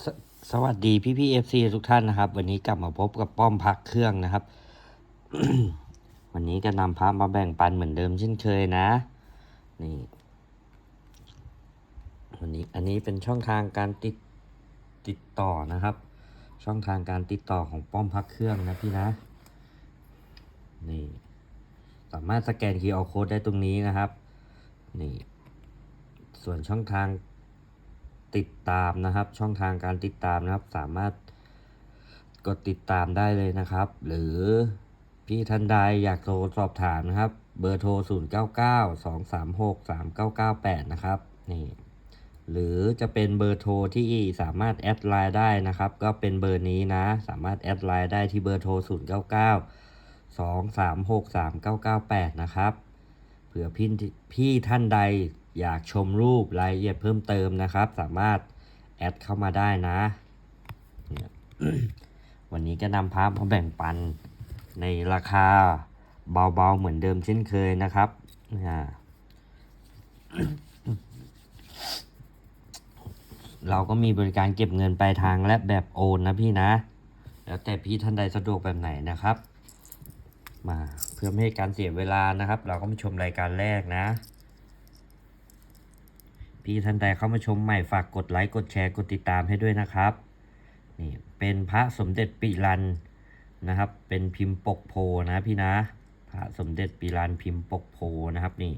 สสวัสดีพี่พี่เอฟซีทุกท่านนะครับ วันนี้กลับมาพบกับป้อมพักเครื่องนะครับ วันนี้ก็นำพระมาแบ่งปันเหมือนเดิมเช่นเคยนะ นี่ วันนี้อันนี้เป็นช่องทางการติดติดต่อนะครับ ช่องทางการติดต่อของป้อมพักเครื่องนะพี่นะ นี่ สามารถสแกน QR code ได้ตรงนี้นะครับ นี่ ส่วนช่องทาง ติดตามนะครับ ช่องทางการติดตามนะครับ สามารถกดติดตามได้เลยนะครับ หรือพี่ท่านใดอยากโทรสอบถามนะครับ เบอร์โทร 0 9 9 2 3 6 3 9 9 8 นะครับนี่หรือจะเป็นเบอร์โทรที่สามารถแอดไลน์ได้นะครับ ก็เป็นเบอร์นี้นะ สามารถแอดไลน์ได้ที่เบอร์โทร 0 9 9 2 3 6 3 9 9 8 นะครับเผื่อพี่พี่ท่านใด อยากชมรูปรายละเอียดเพิ่มเติมนะครับ สามารถแอดเข้ามาได้นะ วันนี้ก็นำพามาแบ่งปันในราคาเบาๆเหมือนเดิมเช่นเคยนะครับอ่าเราก็มีบริการเก็บเงินปลายทางและแบบโอนนะพี่นะ แล้วแต่พี่ท่านใดสะดวกแบบไหนนะครับ มาเพื่อไม่ให้การเสียเวลานะครับ เราก็มาชมรายการแรกนะ พี่ท่านใดเข้ามาชมใหม่ฝากกดไลค์กดแชร์กดติดตามให้ด้วยนะครับนี่เป็นพระสมเด็จปิรันนะครับ เป็นพิมพ์ปกโพนะพี่นะ พระสมเด็จปิรันพิมพ์ปกโพนะครับนี่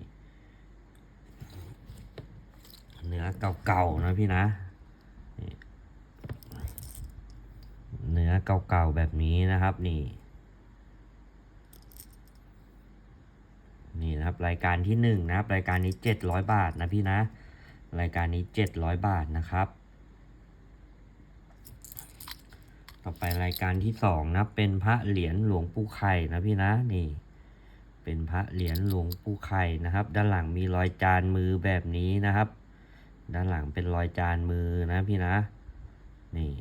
เนื้อเก่าๆนะพี่นะนเนื้อเก่าๆแบบนี้นะครับนี่นี่นะครับรายการที่หนึ่งนะครับรายการนี้เจ็ดร้อยบาทนะพี่นะ รายการนี้เจ็ดร้อยบาทนะครับ ต่อไปรายการที่สองนะ เป็นพระเหรียญหลวงปู่ไข่นะพี่นะนี่ เป็นพระเหรียญหลวงปู่ไข่นะครับ ด้านหลังมีรอยจานมือแบบนี้นะครับ ด้านหลังเป็นรอยจานมือนะพี่นะ นี่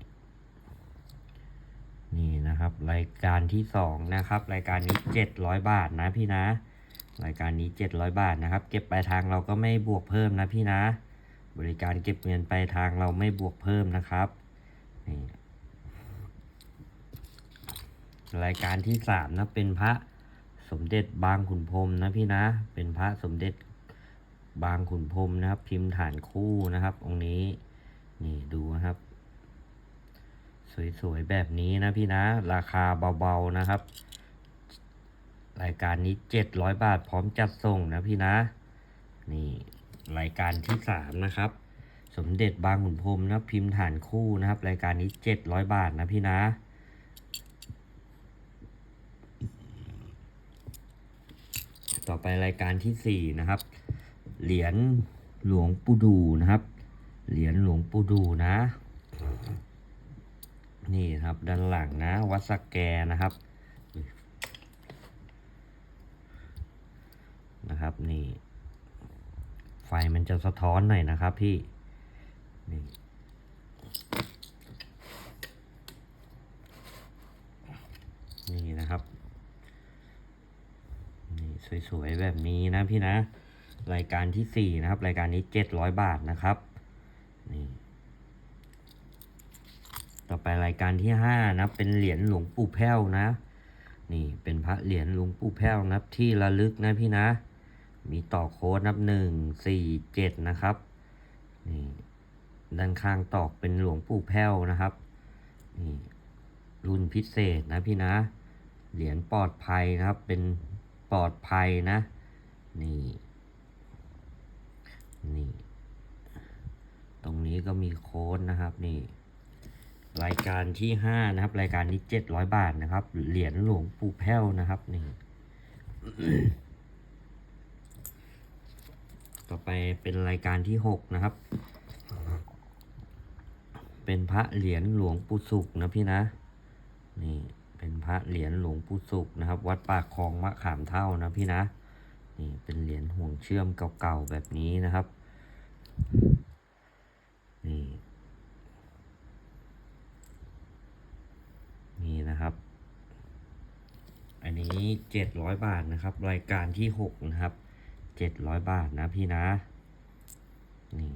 นี่นะครับรายการที่สองนะครับ รายการนี้เจ็ดร้อยบาทนะพี่นะ รายการนี้เจ็ดร้อยบาทนะครับ เก็บปลายทางเราก็ไม่บวกเพิ่มนะพี่นะ บริการเก็บเงินปลายทางเราไม่บวกเพิ่มนะครับนี่รายการที่สามนะเป็นพระสมเด็จบางขุนพรมนะพี่นะ เป็นพระสมเด็จบางขุนพรมนะครับ พิมพ์ฐานคู่นะครับองค์นี้ นี่ดูนะครับ สวยๆแบบนี้นะพี่นะ ราคาเบาๆนะครับ รายการนี้เจ็ดร้อยบาทพร้อมจัดส่งนะพี่นะ นี่ รายการที่สามนะครับ สมเด็จบางขุนพรมนะพิมพ์ฐานคู่นะครับ รายการนี้เจ็ดร้อยบาทนะพี่นะ ต่อไปรายการที่สี่นะครับ เหรียญหลวงปู่ดูนะครับ เหรียญหลวงปู่ดูนะ นี่ครับด้านหลังนะ วัดสแกนะครับนะครับนี่ ฟมันจะสะท้อนหน่อยนะครับพี่นี่นี่นะครับ นี่สวยๆแบบนี้นะพี่นะ รายการที่สี่นะครับ รายการนี้เจ็ดร้อยบาทนะครับ นี่ ต่อไปรายการที่ห้านะเป็นเหรียญหลวงปู่แพ้วนะ นี่เป็นพระเหรียญหลวงปู่แพ้วนับที่ระลึกนะพี่นะ มีต่อโค้ดนับหนึ่งสี่เจ็ดนะครับนี่ด้านข้างตอกเป็นหลวงปู่แพ้วนะครับนี่รุ่นพิเศษนะพี่นะ เหรียญปลอดภัยนะครับ เป็นปลอดภัยนะ นี่ นี่ ตรงนี้ก็มีโค้ดนะครับนี่ รายการที่ห้านะครับ รายการนี้เจ็ดร้อยบาทนะครับ เหรียญหลวงปู่แพ้วนะครับนี่ ต่อไปเป็นรายการที่หกนะครับ เป็นพระเหรียญหลวงปู่สุกนะพี่นะ นี่เป็นพระเหรียญหลวงปู่สุกนะครับ วัดปากคลองมะขามเท่านะพี่นะ นี่เป็นเหรียญห่วงเชื่อมเก่าๆแบบนี้นะครับ นี่นี่นะครับอันนี้เจ็ดร้อยบาทนะครับ รายการที่หกนะครับ เจ็ดร้อยบาทนะพี่นะ นี่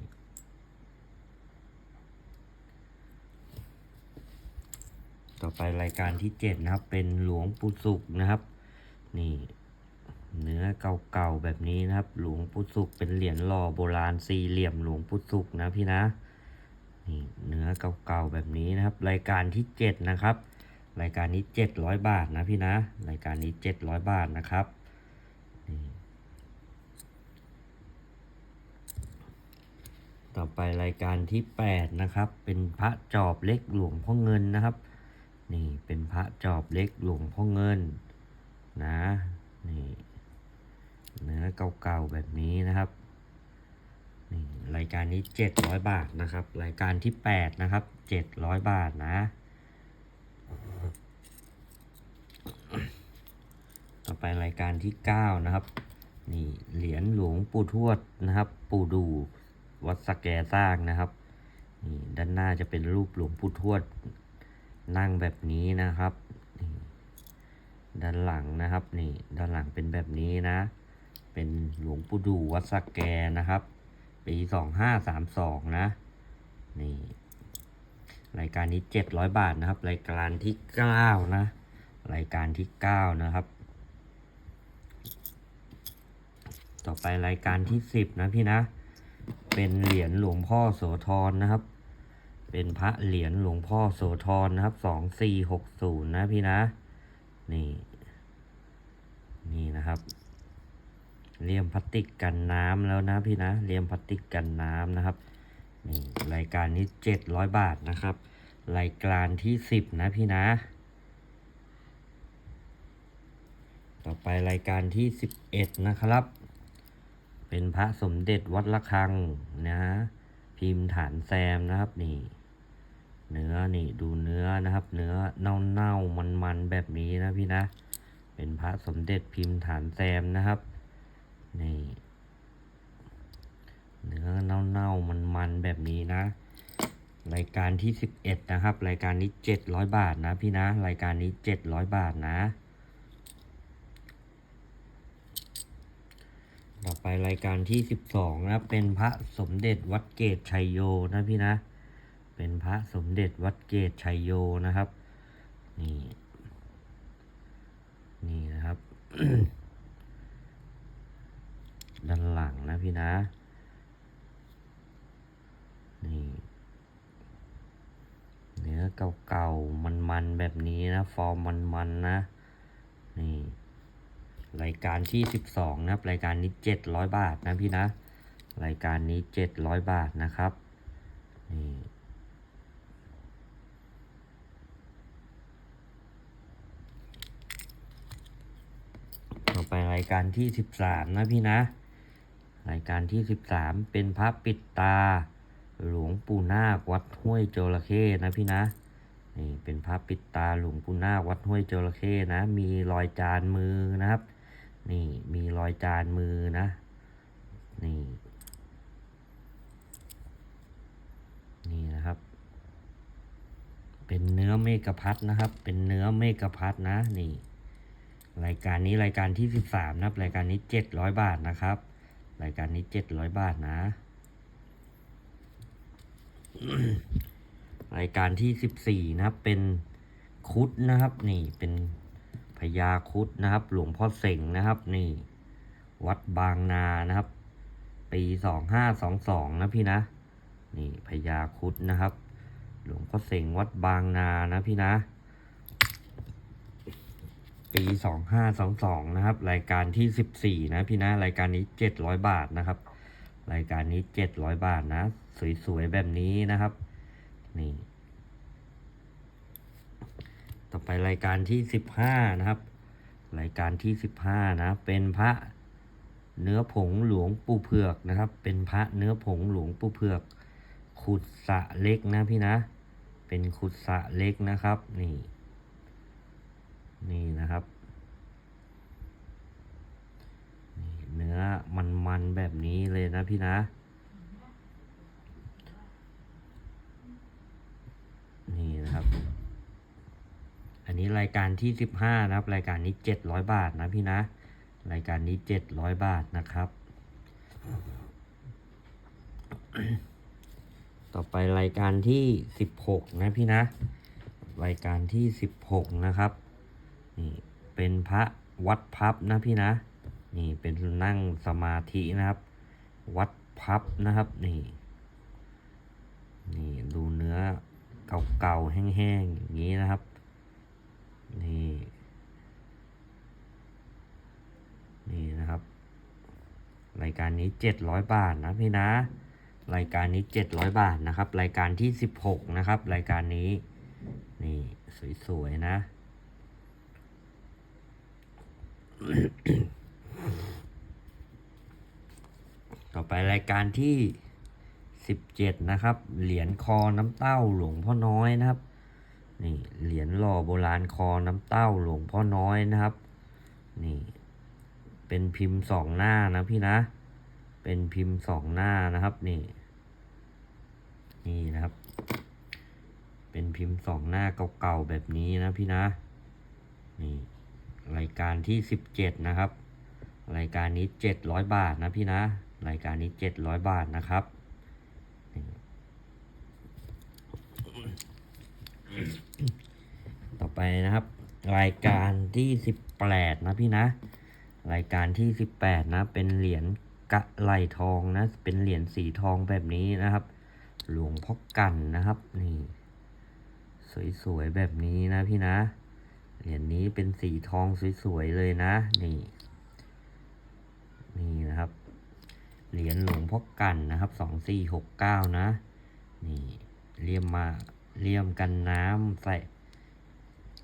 ต่อไปรายการที่เจ็ดนะครับ เป็นหลวงปู่สุกนะครับ นี่ เนื้อเก่าๆแบบนี้นะครับ หลวงปู่สุกเป็นเหรียญหล่อโบราณสี่เหลี่ยมหลวงปู่สุกนะพี่นะ นี่เนื้อเก่าๆแบบนี้นะครับ รายการที่เจ็ดนะครับ รายการนี้เจ็ดร้อยบาทนะพี่นะ รายการนี้เจ็ดร้อยบาทนะครับ ต่อไปรายการที่แปดนะครับ เป็นพระจอบเล็กหลวงพ่อเงินนะครับ นี่เป็นพระจอบเล็กหลวงพ่อเงินนะนี่เนื้อเก่าๆแบบนี้นะครับนี่รายการนี้เจ็ดร้อยบาทนะครับ รายการที่แปดนะครับเจ็ดร้อยบาทนะ ต่อไปรายการที่เก้านะครับ นี่เหรียญหลวงปู่ทวดนะครับ ปู่ดู วัดสแกสร้างนะครับนี่ด้านหน้าจะเป็นรูปหลวงปู่ทวดนั่งแบบนี้นะครับนี่ด้านหลังนะครับนี่ด้านหลังเป็นแบบนี้นะ เป็นหลวงปู่ดูวัดสแกนะครับ ปีสองห้าสามสองนะนี่รายการนี้เจ็ดร้อยบาทนะครับ รายการที่เก้านะ รายการที่เก้านะครับ ต่อไปรายการที่สิบนะพี่นะ เป็นเหรียญหลวงพ่อโสธรนะครับ เป็นพระเหรียญหลวงพ่อโสธรนะครับสองสี่หกศูนย์นะพี่นะ นี่ นี่นะครับเลี่ยมพลาสติกกันน้ำแล้วนะพี่นะเลี่ยมพลาสติกกันน้ำนะครับนี่รายการนี้เจ็ดร้อยบาทนะครับ รายการที่สิบนะพี่นะ ต่อไปรายการที่สิบเอ็ดนะครับ เป็นพระสมเด็จวัดระฆังนะ พิมพ์ฐานแซมนะครับนี่ เนื้อนี่ดูเนื้อนะครับ เนื้อเน่าเน่ามันมันๆแบบนี้นะพี่นะ เป็นพระสมเด็จพิมพ์ฐานแซมนะครับนี่เนื้อเน่าเน่ามันมันๆแบบนี้นะรายการที่สิบเอ็ดนะครับ รายการนี้เจ็ดร้อยบาทนะพี่นะ รายการนี้เจ็ดร้อยบาทนะ ต่อไปรายการที่สิบสองนะเป็นพระสมเด็จวัดเกตชัยโยนะพี่นะ เป็นพระสมเด็จวัดเกตชัยโยนะครับ นี่ นี่นะครับ ด้านหลังนะพี่นะ นี่ เนื้อเก่าๆ มันๆ แบบนี้นะ ฟอร์มมันๆนะนี่ายการที่สิบสองนะครับ รายการนี้เจ็ดร้อยบาทนะพี่นะ รายการนี้เจ็ดร้อยบาทนะครับ นี่ต่อไปรายการที่สิบสามนะพี่นะ รายการที่สิบสามเป็นพระปิดตา หลวงปู่นาควัดห้วยจระเข้นะพี่นะนี่เป็นพระปิดตาหลวงปู่นาควัดห้วยจระเข้นะ มีรอยจานมือนะครับ นี่มีรอยจานมือนะ นี่ นี่นะครับ เป็นเนื้อเมกะพัดนะครับ เป็นเนื้อเมกะพัดนะ นี่ รายการนี้รายการที่สิบสามนะรายการนี้เจ็ดร้อยบาทนะครับ รายการนี้เจ็ดร้อยบาทนะ รายการที่สิบสี่นะ เป็นคุดนะครับ นี่เป็น พญาคุดนะครับ หลวงพ่อเสงนะครับ นี่ วัดบางนานะครับ ปีสองห้าสองสองนะพี่นะ นี่พญาคุดนะครับ หลวงพ่อเสงวัดบางนานะพี่นะ ปีสองห้าสองสองนะครับ รายการที่สิบสี่นะพี่นะรายการนี้เจ็ดร้อยบาทนะครับ รายการนี้เจ็ดร้อยบาทนะ สวยๆแบบนี้นะครับ นี่ ไปรายการที่สิบห้านะครับ รายการที่สิบห้านะ เป็นพระเนื้อผงหลวงปู่เผือกนะครับ เป็นพระเนื้อผงหลวงปู่เผือก ขุดสระเล็กนะพี่นะ เป็นขุดสระเล็กนะครับ นี่ นี่นะครับเนื้อมันๆแบบนี้เลยนะพี่นะ นี่นะครับ อั นี้รายการที่สิบห้านะครับ รายการนี้เจ็ดร้อยบาทนะพี่นะ รายการนี้เจ็ดร้อยบาทนะครับ ต่อไปรายการที่สิบหกนะพี่นะ รายการที่สิบหกนะครับ นี่เป็นพระวัดพับนะพี่นะ นี่เป็นนั่งสมาธินะครับ วัดพับนะครับนี่นี่ดูเนื้อเก่าๆแห้งๆอย่างนี้นะครับ นี่ นี่นะครับ รายการนี้เจ็ดร้อยบาทนะพี่นะ รายการนี้เจ็ดร้อยบาทนะครับ รายการที่สิบหกนะครับ รายการนี้ นี่สวยๆนะต่อไปรายการที่สิบเจ็ดนะครับ เหรียญคอน้ำเต้าหลวงพ่อน้อยนะครับ นี่เหรียญหล่อโบราณคอน้ำเต้าหลวงพ่อน้อยนะครับ นี่เป็นพิมพ์สองหน้านะพี่นะ เป็นพิมพ์สองหน้านะครับนี่ นี่นะครับ เป็นพิมพ์สองหน้าเก่าๆแบบนี้นะพี่นะ นี่รายการที่สิบเจ็ดนะครับ รายการนี้เจ็ดร้อยบาทนะพี่นะ รายการนี้เจ็ดร้อยบาทนะครับนี่ ต่อไปนะครับ รายการที่สิบแปดนะพี่นะ รายการที่สิบแปดนะ เป็นเหรียญกะไหลทองนะ เป็นเหรียญสีทองแบบนี้นะครับ หลวงพ่อกันนะครับนี่ สวยๆแบบนี้นะพี่นะ เหรียญนี้เป็นสีทองสวยๆเลยนะนี่นี่นะครับ เหรียญหลวงพ่อกันนะครับสองสี่หกเก้านะ นี่เลี่ยมมา เลี่ยมกันน้ำใส่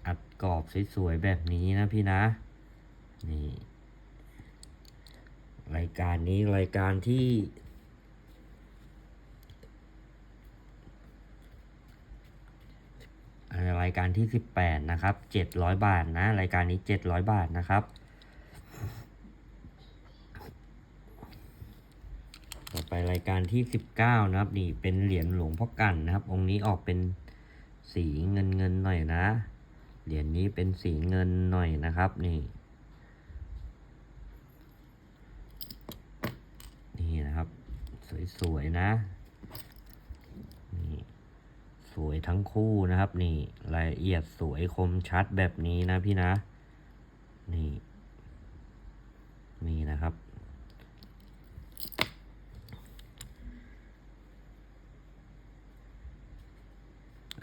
อัดกรอบสวยๆแบบนี้นะพี่นะ นี่ รายการนี้รายการที่รายการที่สิบแปดนะครับเจ็ดร้อยบาทนะ รายการนี้เจ็ดร้อยบาทนะครับ ต่อไปรายการที่สิบเก้านะครับ นี่เป็นเหรียญหลวงพ่อกันนะครับ องค์นี้ออกเป็น สีเงินเงินหน่อยนะ เหรียญนี้เป็นสีเงินหน่อยนะครับนี่ นี่นะครับ สวยๆนะ นี่สวยทั้งคู่นะครับ นี่รายละเอียดสวยคมชัดแบบนี้นะพี่นะ นี่ นี่นะครับ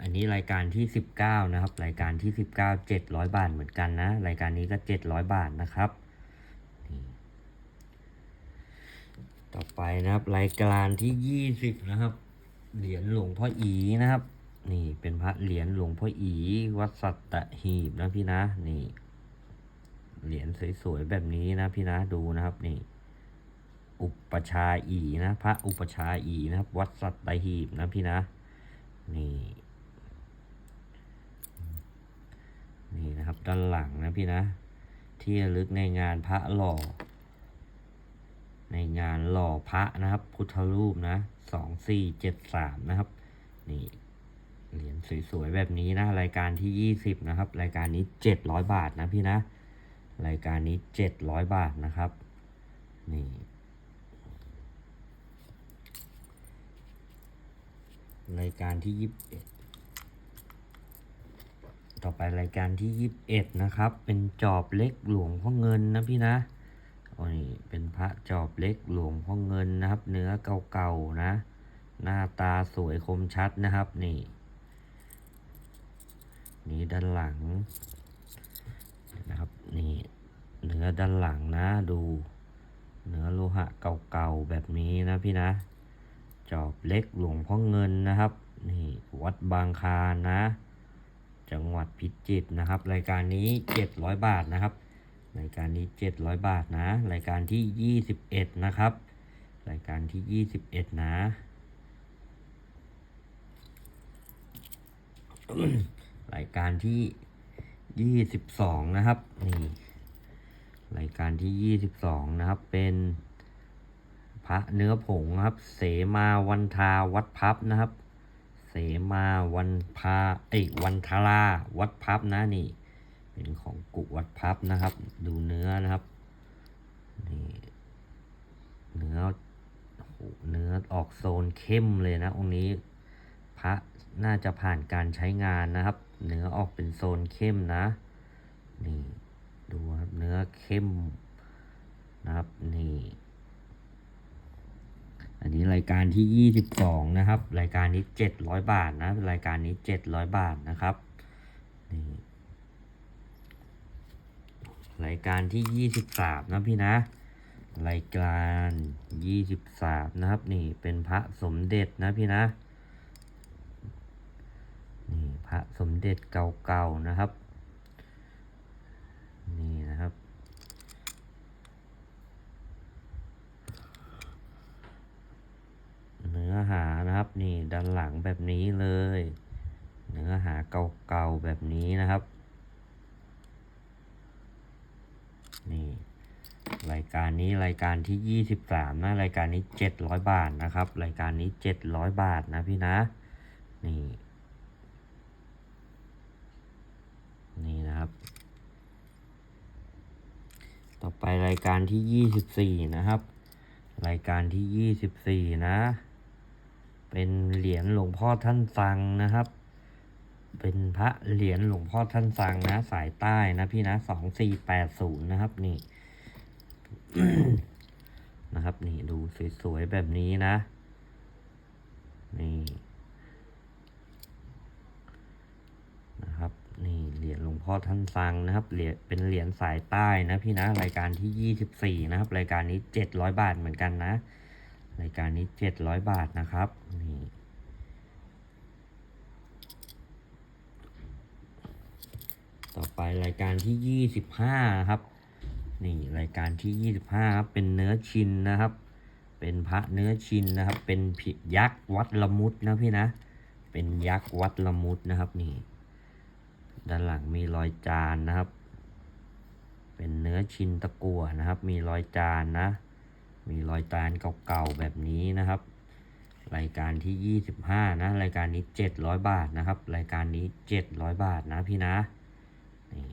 อั นนี้รายการที่สิบเก้านะครับ รายการที่สิบเก้าเจ็ดร้อยบาทเหมือนกันนะ รายการนี้ก็เจ็ดร้อยบาทนะครับ ต่อไปนะครับ รายการที่ยี่สิบนะครับ เหรียญหลวงพ่ออีนะครับ นี่เป็นพระเหรียญหลวงพ่ออีวัดสัตหีบนะพี่นะ นี่ เหรียญสวยๆแบบนี้นะพี่นะดูนะครับนี่อุปชาอีนะ พระอุปชาอีนะครับ วัดสัตหีบนะพี่นะ นี่ นี่นะครับด้านหลังนะพี่นะ ที่ระลึกในงานพระหล่อ ในงานหล่อพระนะครับพุทธรูปนะสองสี่เจ็ดสามนะครับ นี่เหรียญสวยๆแบบนี้นะ รายการที่ยี่สิบนะครับ รายการนี้เจ็ดร้อยบาทนะพี่นะ รายการนี้เจ็ดร้อยบาทนะครับ นี่รายการที่ยี่สิบเอ็ด ต่อไปรายการที่ยี่สิบเอ็ดนะครับ เป็นจอบเล็กหลวงพ่อเงินนะพี่นะโอ้นี่เป็นพระจอบเล็กหลวงพ่อเงินนะครับ เนื้อเก่าๆนะ หน้าตาสวยคมชัดนะครับนี่ นี่ด้านหลังนะครับนี่เนื้อด้านหลังนะดู เนื้อโลหะเก่าๆแบบนี้นะพี่นะ จอบเล็กหลวงพ่อเงินนะครับ นี่วัดบางคานะ จังหวัดพิจิตรนะครับ รายการนี้เจ็ดร้อยบาทนะครับ รายการนี้เจ็ดร้อยบาทนะ รายการที่ยี่สิบเอ็ดนะครับ รายการที่ยี่สิบเอ็ดนะรายการที่ยี่สิบสองนะครับนี่รายการที่ยี่สิบสองนะครับ เป็นพระเนื้อผงนะครับ เสมาวันทาวัดพับนะครับ เสมาวันพาเอ้วันทาราวัดพับนะนี่ เป็นของกุวัดพับนะครับ ดูเนื้อนะครับนี่เนื้อเนื้อออกโซนเข้มเลยนะองค์นี้ พระน่าจะผ่านการใช้งานนะครับ เนื้อออกเป็นโซนเข้มนะ นี่ ดูครับเนื้อเข้มนะครับนี่ อันนี้รายการที่ยี่สิบสองนะครับ รายการนี้เจ็ดร้อยบาทนะ รายการนี้เจ็ดร้อยบาทนะครับนี่รายการที่ยี่สิบสามนะพี่นะ รายการยี่สิบสามนะครับ นี่เป็นพระสมเด็จนะพี่นะ นี่พระสมเด็จเก่าๆนะครับ นี่นะครับ เนื้อหานะครับ นี่ด้านหลังแบบนี้เลย เนื้อหาเก่าๆแบบนี้นะครับ นี่รายการนี้รายการที่ยี่สิบสามนะ รายการนี้เจ็ดร้อยบาทนะครับ รายการนี้เจ็ดร้อยบาทนะพี่นะ นี่ นี่นะครับ ต่อไปรายการที่ยี่สิบสี่นะครับ รายการที่ยี่สิบสี่นะ เป็นเหรียญหลวงพ่อท่านสังนะครับ เป็นพระเหรียญหลวงพ่อท่านสังนะ สายใต้นะพี่นะสองสี่แปดศูนย์นะครับนี่นะครับนี่ดูสวยๆแบบนี้นะ นี่นะครับนี่เหรียญหลวงพ่อท่านสังนะครับเหรียญเป็นเหรียญสายใต้นะพี่นะรายการที่ยี่สิบสี่นะครับ รายการนี้เจ็ดร้อยบาทเหมือนกันนะ รายการนี้เจ็ดร้อยบาทนะครับนี่ต่อไปรายการที่ยี่สิบห้าครับ นี่รายการที่ยี่สิบห้าครับ เป็นเนื้อชินนะครับ เป็นพระเนื้อชินนะครับ เป็นผิยักษ์วัดละมุดนะพี่นะ เป็นยักษ์วัดละมุดนะครับนี่ด้านหลังมีรอยจานนะครับ เป็นเนื้อชินตะกั่วนะครับ มีรอยจานนะ มีรอยจานเก่าๆแบบนี้นะครับ รายการที่ยี่สิบห้านะ รายการนี้เจ็ดร้อยบาทนะครับ รายการนี้เจ็ดร้อยบาทนะพี่นะนี่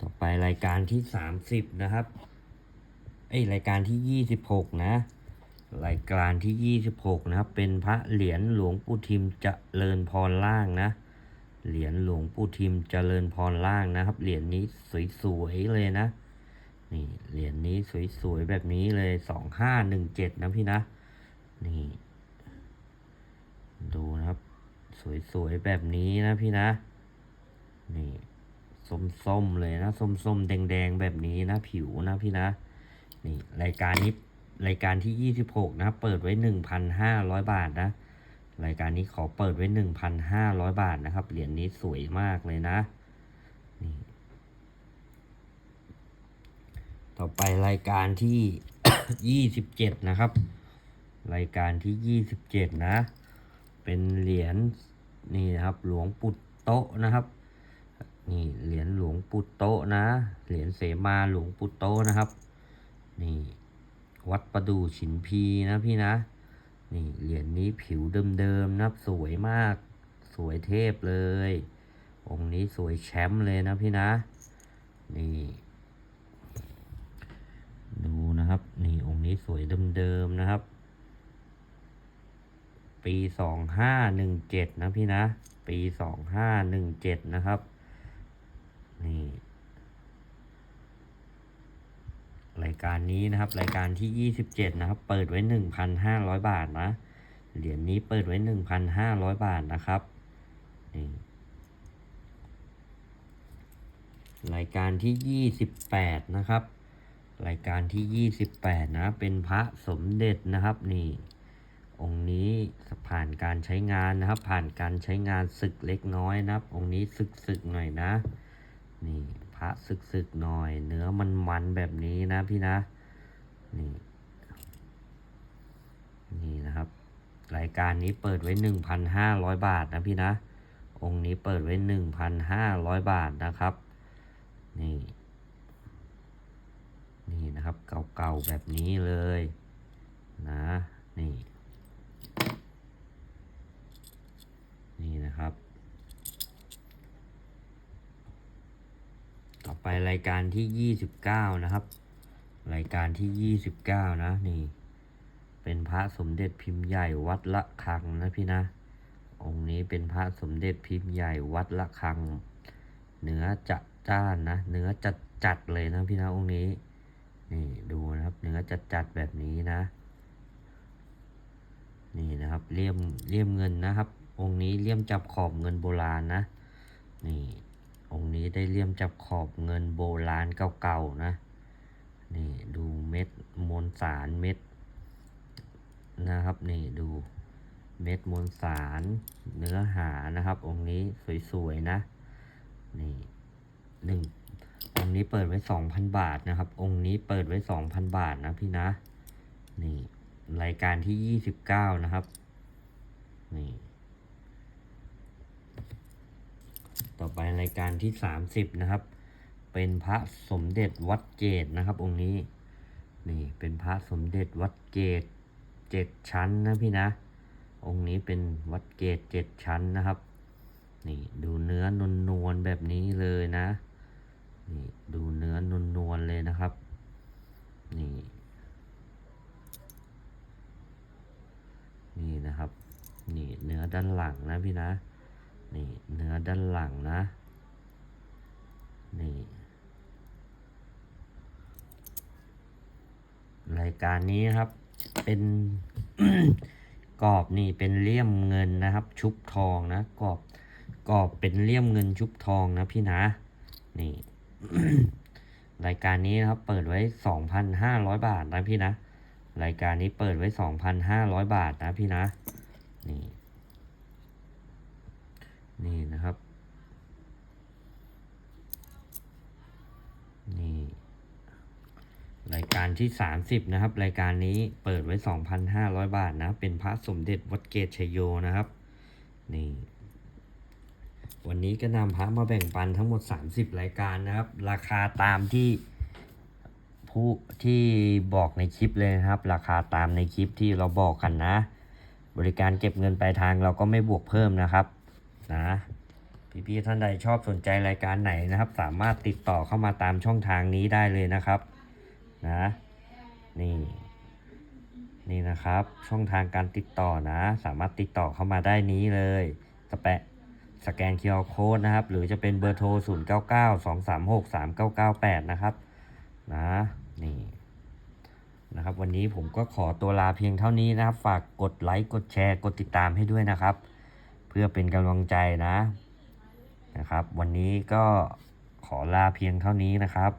ต่อไปรายการที่สามสิบนะครับเอ้ยรายการที่ยี่สิบหกนะ รายการที่ยี่สิบหกนะครับ เป็นพระเหรียญหลวงปู่ทิมเจริญพรล่างนะเหรียญหลวงปู่ทิมเจริญพรล่างนะครับ เหรียญนี้สวยๆเลยนะ นี่เหรียญนี้สวยๆแบบนี้เลยสองห้าหนึ่งเจ็ดนะพี่นะ นี่ ดูนะครับ สวยๆแบบนี้นะพี่นะ นี่ส้มๆเลยนะส้มๆแดงๆแบบนี้นะผิวนะพี่นะ นี่รายการนี้รายการที่ยี่สิบหกนะ เปิดไว้หนึ่งพันห้าร้อยบาทนะ รายการนี้ขอเปิดไว้หนึ่งพันห้าร้อยบาทนะครับ เหรียญนี้สวยมากเลยนะ ต่อไปรายการที่ยี่สิบเจ็ดนะครับ รายการที่ยี่สิบเจ็ดนะ เป็นเหรียญนี่นะครับ หลวงปู่โตะนะครับ นี่เหรียญหลวงปู่โตะนะ เหรียญเสมาหลวงปู่โตะนะครับ นี่วัดประดู่ฉินพีนะพี่นะ นี่เหรียญนี้ผิวเดิมๆนะครับ สวยมาก สวยเทพเลย องค์นี้สวยแชมป์เลยนะพี่นะ นี่ ดูนะครับ นี่องค์นี้สวยเดิมๆนะครับ ปีสองห้าหนึ่งเจ็ดนะพี่นะ ปีสองห้าหนึ่งเจ็ดนะครับ นี่รายการนี้นะครับ รายการที่ยี่สิบเจ็ดนะครับ เปิดไว้หนึ่งพันห้าร้อยบาทนะเหรียญนี้เปิดไว้หนึ่งพันห้าร้อยบาทนะครับนี่รายการที่ยี่สิบแปดนะครับ รายการที่ยี่สิบแปดนะ เป็นพระสมเด็จนะครับนี่ องค์นี้ผ่านการใช้งานนะครับ ผ่านการใช้งานศึกเล็กน้อยนะครับ องค์นี้ศึกศึกหน่อยนะ นี่พระศึกศึกหน่อย เนื้อมันมันแบบนี้นะพี่นะ นี่นี่นะครับ รายการนี้เปิดไว้หนึ่งพันห้าร้อยบาทนะพี่นะ องค์นี้เปิดไว้หนึ่งพันห้าร้อยบาทนะครับ นี่ นี่นะครับเก่าๆแบบนี้เลยนะนี่นี่นะครับ ต่อไปรายการที่ยี่สิบเก้านะครับ รายการที่ยี่สิบเก้านะนี่ เป็นพระสมเด็จพิมพ์ใหญ่วัดละคังนะพี่นะ องค์นี้เป็นพระสมเด็จพิมพ์ใหญ่วัดละคัง เนื้อจัดจ้านนะ เนื้อจัดจัดเลยนะพี่นะองค์นี้ นี่ดูนะครับเนื้อจัดจัดๆแบบนี้นะ นี่นะครับเลี่ยมเลี่ยมเงินนะครับ องค์นี้เลี่ยมจับขอบเงินโบราณนะ นี่องค์นี้ได้เลี่ยมจับขอบเงินโบราณเก่าๆนะนี่ดูเม็ดมวลสารเม็ดนะครับนี่ดูเม็ดมวลสารเนื้อหานะครับ องค์นี้สวยๆนะนี่หนึ่ง องค์นี้เปิดไว้สองพันบาทนะครับ องค์นี้เปิดไว้สองพันบาทนะพี่นะ นี่ รายการที่ยี่สิบเก้านะครับ นี่ ต่อไปรายการที่สามสิบนะครับ เป็นพระสมเด็จวัดเกตนะครับ องค์นี้ นี่เป็นพระสมเด็จวัดเกตเจ็ดชั้นนะพี่นะ องค์นี้เป็นวัดเกตเจ็ดชั้นนะครับ นี่ดูเนื้อนวลนวลๆแบบนี้เลยนะ นี่ดูเนื้อนวลนวลเลยนะครับ นี่นี่นะครับ นี่เนื้อด้านหลังนะพี่นะ นี่เนื้อด้านหลังนะ นี่รายการนี้ครับ เป็นกรอบนี่เป็นเลี่ยมเงินนะครับ ชุบทองนะกรอบกรอบเป็นเลี่ยมเงินชุบทองนะพี่นะ นี่ รายการนี้นะครับเปิดไว้สองพันห้าร้อยบาทนะพี่นะ รายการนี้เปิดไว้สองพันห้าร้อยบาทนะพี่นะ นี่ นี่นะครับ นี่ รายการที่ 30 นะครับ รายการนี้เปิดไว้ 2,500 บาทนะ เป็นพระสมเด็จวัดเกตชยโยนะครับ นี่ วันนี้ก็นำพระมาแบ่งปันทั้งหมด 30 รายการนะครับ ราคาตามที่ผู้ที่บอกในคลิปเลยนะครับ ราคาตามในคลิปที่เราบอกกันนะ บริการเก็บเงินปลายทางเราก็ไม่บวกเพิ่มนะครับนะพี่ๆท่านใดชอบสนใจรายการไหนนะครับ สามารถติดต่อเข้ามาตามช่องทางนี้ได้เลยนะครับนะนี่นี่นะครับช่องทางการติดต่อนะ สามารถติดต่อเข้ามาได้นี้เลยสแปะ สแกน QR Code นะครับ หรือจะเป็นเบอร์โทร 0 9 9 2 3 6 3 9 9 8 นะครับ นะ นี่ นะครับ วันนี้ผมก็ขอตัวลาเพียงเท่านี้นะครับ ฝากกดไลค์ กดแชร์ กดติดตามให้ด้วยนะครับ เพื่อเป็นกำลังใจนะ นะครับ วันนี้ก็ขอลาเพียงเท่านี้นะครับ